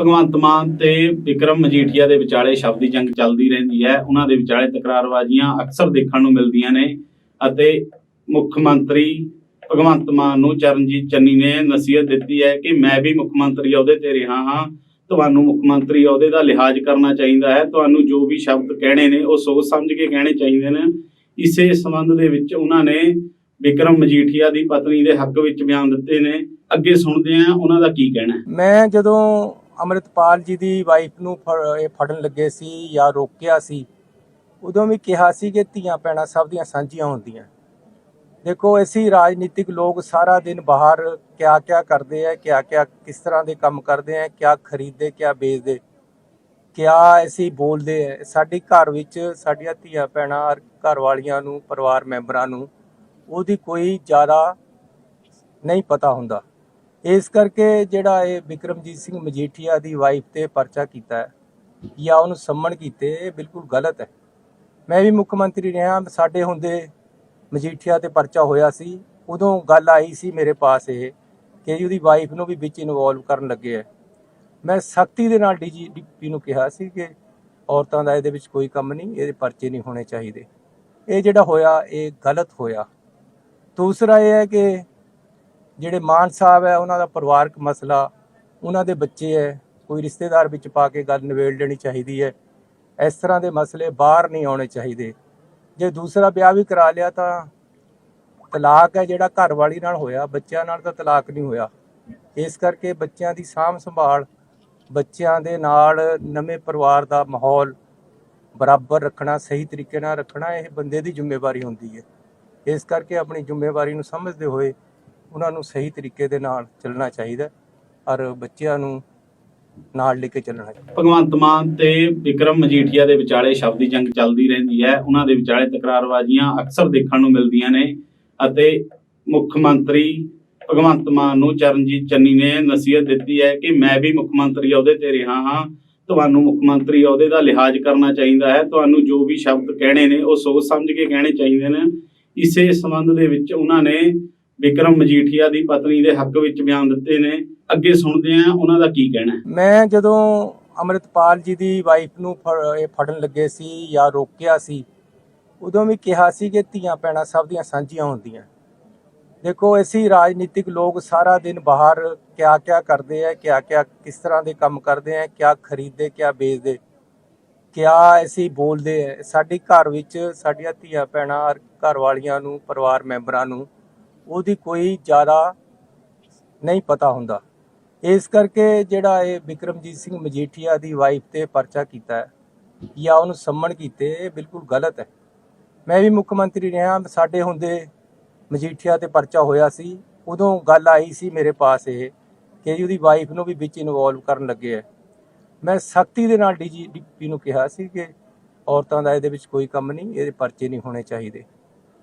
ਭਗਵੰਤ ਮਾਨ ਤੇ ਵਿਕਰਮ ਮਜੀਠੀਆ ਦੇ ਵਿਚਾਲੇ ਸ਼ਬਦੀ ਜੰਗ ਚੱਲਦੀ ਰਹਿੰਦੀ ਹੈ। ਉਹਨਾਂ ਦੇ ਵਿਚਾਲੇ ਤਕਰਾਰਬਾਜ਼ੀਆਂ ਅਕਸਰ ਦੇਖਣ ਨੂੰ ਮਿਲਦੀਆਂ ਨੇ ਅਤੇ ਮੁੱਖ ਮੰਤਰੀ ਭਗਵੰਤ ਮਾਨ ਨੂੰ ਚਰਨਜੀਤ ਚੰਨੀ ਨੇ ਨਸੀਹਤ ਦਿੱਤੀ ਹੈ ਕਿ ਮੈਂ ਵੀ ਮੁੱਖ ਮੰਤਰੀ ਅਹੁਦੇ ਤੇ ਰਿਹਾ ਹਾਂ। ਤੁਹਾਨੂੰ ਮੁੱਖ ਮੰਤਰੀ ਅਹੁਦੇ ਦਾ ਲਿਹਾਜ਼ ਕਰਨਾ ਚਾਹੀਦਾ ਹੈ। ਤੁਹਾਨੂੰ ਜੋ ਵੀ ਸ਼ਬਦ ਕਹਿਣੇ ਨੇ ਉਹ ਸੋਚ ਸਮਝ ਕੇ ਕਹਿਣੇ ਚਾਹੀਦੇ ਨੇ। ਇਸੇ ਸੰਬੰਧ ਦੇ ਵਿੱਚ ਉਹਨਾਂ ਨੇ ਵਿਕਰਮ ਮਜੀਠੀਆ ਦੀ ਪਤਨੀ ਦੇ ਹੱਕ ਵਿੱਚ ਬਿਆਨ ਦਿੱਤੇ ਨੇ। ਅੱਗੇ ਸੁਣਦੇ ਹਾਂ ਉਹਨਾਂ ਦਾ ਕੀ ਕਹਿਣਾ ਹੈ। ਮੈਂ ਜਦੋਂ ਅੰਮ੍ਰਿਤਪਾਲ ਜੀ ਦੀ ਵਾਈਫ ਨੂੰ ਫੜਨ ਲੱਗੇ ਸੀ ਜਾਂ ਰੋਕਿਆ ਸੀ, ਉਦੋਂ ਵੀ ਕਿਹਾ ਸੀ ਕਿ ਧੀਆਂ ਭੈਣਾਂ ਸਭ ਦੀਆਂ ਸਾਂਝੀਆਂ ਹੁੰਦੀਆਂ। ਦੇਖੋ ਅਸੀਂ ਰਾਜਨੀਤਿਕ ਲੋਕ ਸਾਰਾ ਦਿਨ ਬਾਹਰ ਕਿਆ ਕਿਆ ਕਰਦੇ ਆ, ਕਿਆ ਕਿਆ ਕਿਸ ਤਰ੍ਹਾਂ ਦੇ ਕੰਮ ਕਰਦੇ ਆ, ਕਿਆ ਖਰੀਦਦੇ, ਕਿਆ ਵੇਚਦੇ, ਕਿਆ ਅਸੀਂ ਬੋਲਦੇ ਆ। ਸਾਡੀ ਘਰ ਵਿੱਚ ਸਾਡੀਆਂ ਧੀਆਂ ਭੈਣਾਂ ਔਰ ਘਰ ਵਾਲੀਆਂ ਨੂੰ, ਪਰਿਵਾਰ ਮੈਂਬਰਾਂ ਨੂੰ ਉਹਦੀ ਕੋਈ ਜ਼ਿਆਦਾ ਨਹੀਂ ਪਤਾ ਹੁੰਦਾ। ਇਸ ਕਰਕੇ ਜਿਹੜਾ ਇਹ ਵਿਕਰਮਜੀਤ ਸਿੰਘ ਮਜੀਠੀਆ ਦੀ ਵਾਈਫ ਤੇ ਪਰਚਾ ਕੀਤਾ ਹੈ, ਜਾਂ ਉਹਨੂੰ ਸੰਮਣ ਕੀਤੇ, ਇਹ ਬਿਲਕੁਲ ਗਲਤ ਹੈ। ਮੈਂ ਵੀ ਮੁੱਖ ਮੰਤਰੀ ਰਿਹਾ, ਸਾਡੇ ਹੁੰਦੇ ਮਜੀਠੀਆ ਤੇ ਪਰਚਾ ਹੋਇਆ ਸੀ, ਉਦੋਂ ਗੱਲ ਆਈ ਸੀ ਮੇਰੇ ਪਾਸ ਇਹ, ਕਿ ਜੀ ਉਹਦੀ ਵਾਈਫ ਨੂੰ ਵੀ ਵਿੱਚ ਇਨਵੋਲਵ ਕਰਨ ਲੱਗੇ ਹੈ। ਮੈਂ ਸਖਤੀ ਦੇ ਨਾਲ ਡੀਜੀਪੀ ਨੂੰ ਕਿਹਾ ਸੀ ਕਿ ਔਰਤਾਂ ਦਾ ਇਹਦੇ ਵਿੱਚ ਕੋਈ ਕੰਮ ਨਹੀਂ, ਇਹਦੇ ਪਰਚੇ ਨਹੀਂ ਹੋਣੇ ਚਾਹੀਦੇ। ਇਹ ਜਿਹੜਾ ਹੋਇਆ, ਇਹ ਗਲਤ ਹੋਇਆ। ਦੂਸਰਾ ਇਹ ਹੈ ਕਿ ਜਿਹੜੇ ਮਾਨ ਸਾਹਿਬ ਹੈ, ਉਹਨਾਂ ਦਾ ਪਰਿਵਾਰਕ ਮਸਲਾ, ਉਹਨਾਂ ਦੇ ਬੱਚੇ ਹੈ, ਕੋਈ ਰਿਸ਼ਤੇਦਾਰ ਵਿੱਚ ਪਾ ਕੇ ਗੱਲ ਨਿਬੇੜ ਲੈਣੀ ਚਾਹੀਦੀ ਹੈ। ਇਸ ਤਰ੍ਹਾਂ ਦੇ ਮਸਲੇ ਬਾਹਰ ਨਹੀਂ ਆਉਣੇ ਚਾਹੀਦੇ। ਜੇ ਦੂਸਰਾ ਵਿਆਹ ਵੀ ਕਰਾ ਲਿਆ ਤਾਂ ਤਲਾਕ ਹੈ ਜਿਹੜਾ ਘਰ ਵਾਲੀ ਨਾਲ ਹੋਇਆ, ਬੱਚਿਆਂ ਨਾਲ ਤਾਂ ਤਲਾਕ ਨਹੀਂ ਹੋਇਆ। ਇਸ ਕਰਕੇ ਬੱਚਿਆਂ ਦੀ ਸਾਂਭ ਸੰਭਾਲ, ਬੱਚਿਆਂ ਦੇ ਨਾਲ ਨਵੇਂ ਪਰਿਵਾਰ ਦਾ ਮਾਹੌਲ ਬਰਾਬਰ ਰੱਖਣਾ, ਸਹੀ ਤਰੀਕੇ ਨਾਲ ਰੱਖਣਾ, ਇਹ ਬੰਦੇ ਦੀ ਜ਼ਿੰਮੇਵਾਰੀ ਹੁੰਦੀ ਹੈ। ਇਸ ਕਰਕੇ ਆਪਣੀ ਜ਼ਿੰਮੇਵਾਰੀ ਨੂੰ ਸਮਝਦੇ ਹੋਏ ਉਹਨਾਂ ਨੂੰ ਸਹੀ ਤਰੀਕੇ ਦੇ ਨਾਲ ਚੱਲਣਾ ਚਾਹੀਦਾ, ਔਰ ਬੱਚਿਆਂ ਨੂੰ ਨਾਲ ਲੈ ਕੇ ਚੱਲਣਾ ਭਗਵੰਤ ਮਾਨ ਤੇ ਵਿਕਰਮ ਮਜੀਠੀਆ ਦੇ ਵਿਚਾਲੇ ਸ਼ਬਦੀ ਜੰਗ ਚੱਲਦੀ ਰਹਿੰਦੀ ਹੈ। ਉਹਨਾਂ ਦੇ ਵਿਚਾਲੇ ਤਕਰਾਰਬਾਜ਼ੀਆਂ ਅਕਸਰ ਦੇਖਣ ਨੂੰ ਮਿਲਦੀਆਂ ਨੇ ਅਤੇ ਮੁੱਖ ਮੰਤਰੀ ਭਗਵੰਤ ਮਾਨ ਨੂੰ ਚਰਨਜੀਤ ਚੰਨੀ ਨੇ ਨਸੀਹਤ ਦਿੱਤੀ ਹੈ ਕਿ ਮੈਂ ਵੀ ਮੁੱਖ ਮੰਤਰੀ ਅਹੁਦੇ ਤੇ ਰਿਹਾ ਹਾਂ। ਤੁਹਾਨੂੰ ਮੁੱਖ ਮੰਤਰੀ ਅਹੁਦੇ ਦਾ ਲਿਹਾਜ਼ ਕਰਨਾ ਚਾਹੀਦਾ ਹੈ। ਤੁਹਾਨੂੰ ਜੋ ਵੀ ਸ਼ਬਦ ਕਹਿਣੇ ਨੇ, ਉਹ ਸੋਚ ਸਮਝ ਕੇ ਕਹਿਣੇ ਚਾਹੀਦੇ ਨੇ। ਇਸੇ ਸੰਬੰਧ ਦੇ ਵਿੱਚ ਉਹਨਾਂ ਨੇ ਵਿਕਰਮ ਮਜੀਠੀਆ ਦੀ ਪਤਨੀ ਦੇ ਹੱਕ ਵਿੱਚ ਬਿਆਨ ਦਿੱਤੇ ਨੇ। ਅੱਗੇ ਸੁਣਦੇ ਹਾਂ ਉਹਨਾਂ ਦਾ ਕੀ ਕਹਿਣਾ ਮੈਂ ਜਦੋਂ ਅੰਮ੍ਰਿਤਪਾਲ ਜੀ ਦੀ ਵਾਈਫ ਨੂੰ ਇਹ ਫੜਨ ਲੱਗੇ ਸੀ ਜਾਂ ਰੋਕਿਆ ਸੀ, ਉਦੋਂ ਵੀ ਕਿਹਾ ਸੀ ਕਿ ਧੀਆਂ ਭੈਣਾਂ ਸਭ ਦੀਆਂ ਸਾਂਝੀਆਂ ਹੁੰਦੀਆਂ। ਦੇਖੋ, ਅਸੀਂ ਰਾਜਨੀਤਿਕ ਲੋਕ ਸਾਰਾ ਦਿਨ ਬਾਹਰ ਕਿਆ ਕਿਆ ਕਰਦੇ ਆ ਕਿਆ ਕਿਆ ਕਿਸ ਤਰ੍ਹਾਂ ਦੇ ਕੰਮ ਕਰਦੇ ਆ, ਕਿਆ ਖਰੀਦਦੇ, ਕਿਆ ਵੇਚਦੇ, ਕਿਆ ਅਸੀਂ ਬੋਲਦੇ ਆ। ਸਾਡੀ ਘਰ ਵਿੱਚ ਸਾਡੀਆਂ ਧੀਆਂ ਭੈਣਾਂ, ਘਰ ਵਾਲੀਆਂ ਨੂੰ, ਪਰਿਵਾਰ ਮੈਂਬਰਾਂ ਨੂੰ ਉਹਦੀ ਕੋਈ ਜ਼ਿਆਦਾ ਨਹੀਂ ਪਤਾ ਹੁੰਦਾ। ਇਸ ਕਰਕੇ ਜਿਹੜਾ ਇਹ ਵਿਕਰਮਜੀਤ ਸਿੰਘ ਮਜੀਠੀਆ ਦੀ ਵਾਈਫ ਤੇ ਪਰਚਾ ਕੀਤਾ ਹੈ ਜਾਂ ਉਹਨੂੰ ਸੰਮਣ ਕੀਤੇ, ਇਹ ਬਿਲਕੁਲ ਗਲਤ ਹੈ। ਮੈਂ ਵੀ ਮੁੱਖ ਮੰਤਰੀ ਰਿਹਾ, ਸਾਡੇ ਹੁੰਦੇ ਮਜੀਠੀਆ ਤੇ ਪਰਚਾ ਹੋਇਆ ਸੀ, ਉਦੋਂ ਗੱਲ ਆਈ ਸੀ ਮੇਰੇ ਪਾਸ ਇਹ ਕਿ ਜੀ ਉਹਦੀ ਵਾਈਫ ਨੂੰ ਵੀ ਵਿੱਚ ਇਨਵੋਲਵ ਕਰਨ ਲੱਗੇ ਹੈ। ਮੈਂ ਸਖਤੀ ਦੇ ਨਾਲ ਡੀਜੀਪੀ ਨੂੰ ਕਿਹਾ ਸੀ ਕਿ ਔਰਤਾਂ ਦਾ ਇਹਦੇ ਵਿੱਚ ਕੋਈ ਕੰਮ ਨਹੀਂ, ਇਹਦੇ ਪਰਚੇ ਨਹੀਂ ਹੋਣੇ ਚਾਹੀਦੇ।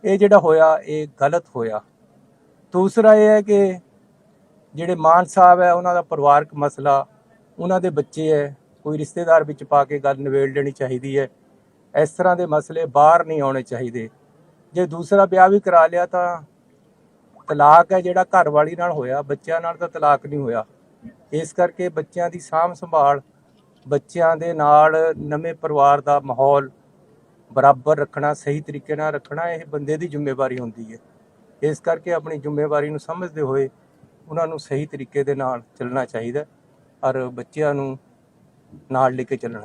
ਇਹ ਜਿਹੜਾ ਹੋਇਆ, ਇਹ ਗਲਤ ਹੋਇਆ। ਦੂਸਰਾ ਇਹ ਹੈ ਕਿ ਜਿਹੜੇ ਮਾਨ ਸਾਹਿਬ ਹੈ, ਉਹਨਾਂ ਦਾ ਪਰਿਵਾਰਕ ਮਸਲਾ, ਉਹਨਾਂ ਦੇ ਬੱਚੇ ਹੈ, ਕੋਈ ਰਿਸ਼ਤੇਦਾਰ ਵਿੱਚ ਪਾ ਕੇ ਗੱਲ ਨਿਬੇੜ ਲੈਣੀ ਚਾਹੀਦੀ ਹੈ। ਇਸ ਤਰ੍ਹਾਂ ਦੇ ਮਸਲੇ ਬਾਹਰ ਨਹੀਂ ਆਉਣੇ ਚਾਹੀਦੇ। ਜੇ ਦੂਸਰਾ ਵਿਆਹ ਵੀ ਕਰਾ ਲਿਆ ਤਾਂ ਤਲਾਕ ਹੈ ਜਿਹੜਾ ਘਰ ਵਾਲੀ ਨਾਲ ਹੋਇਆ, ਬੱਚਿਆਂ ਨਾਲ ਤਾਂ ਤਲਾਕ ਨਹੀਂ ਹੋਇਆ। ਇਸ ਕਰਕੇ ਬੱਚਿਆਂ ਦੀ ਸਾਂਭ ਸੰਭਾਲ, ਬੱਚਿਆਂ ਦੇ ਨਾਲ ਨਵੇਂ ਪਰਿਵਾਰ ਦਾ ਮਾਹੌਲ ਬਰਾਬਰ ਰੱਖਣਾ, ਸਹੀ ਤਰੀਕੇ ਨਾਲ ਰੱਖਣਾ, ਇਹ ਬੰਦੇ ਦੀ ਜ਼ਿੰਮੇਵਾਰੀ ਹੁੰਦੀ ਹੈ। ਇਸ ਕਰਕੇ ਆਪਣੀ ਜ਼ਿੰਮੇਵਾਰੀ ਨੂੰ ਸਮਝਦੇ ਹੋਏ ਉਹਨਾਂ ਨੂੰ ਸਹੀ ਤਰੀਕੇ ਦੇ ਨਾਲ ਚੱਲਣਾ ਚਾਹੀਦਾ ਔਰ ਬੱਚਿਆਂ ਨੂੰ ਨਾਲ ਲੈ ਕੇ ਚੱਲਣਾ